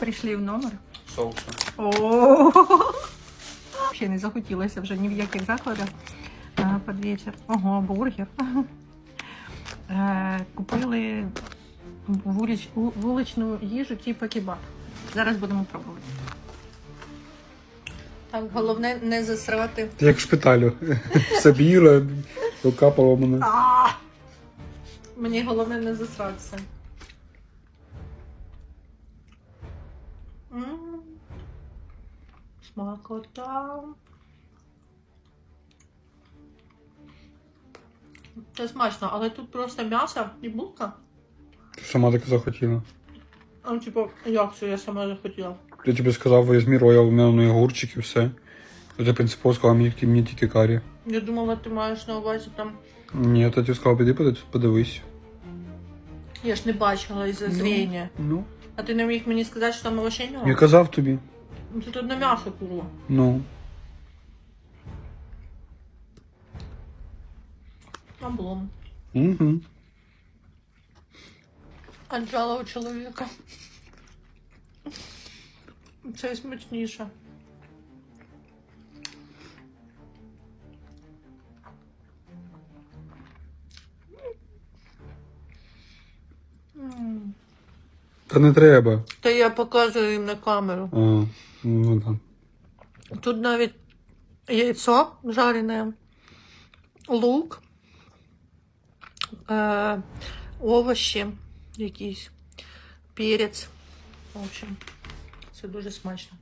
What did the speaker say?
Прийшли в номер. Соуса. О, Ще не захотілося вже ні в яких закладах а, під вечір. Ого, бургер. Е, Купили вулич, вуличну їжу, типу кебаб. Зараз будемо пробувати. Так, головне не засрати. Ти як в шпиталю. Все біле, рука поломана. А! Мені головне не засратися. Смакота. Це смачно, але тут просто м'ясо і булка. Ти сама так захотіла. А типу, як це я сама захотіла? Я тобі сказав, візьмі роял, у мене на огурчик і все. Я принципово сказав, мені, мені тільки карі. Я думала, ти маєш на увазі там. Ні, я тоді сказав, піди подивись- подивись. Я ж не бачила із-за зріння. Ну, А ти не міг мені сказати, що там овочей я немає? казав тобі. Ну, Тут одне м'ясо курва. Ну. Облом. Угу. Анджела у чоловіка. Це смачніше. Та не треба. Та я показую їм на камеру. А, ну так. Тут навіть яйцо жарене, лук, е, овочі якісь, перець. В общем, це дуже смачно.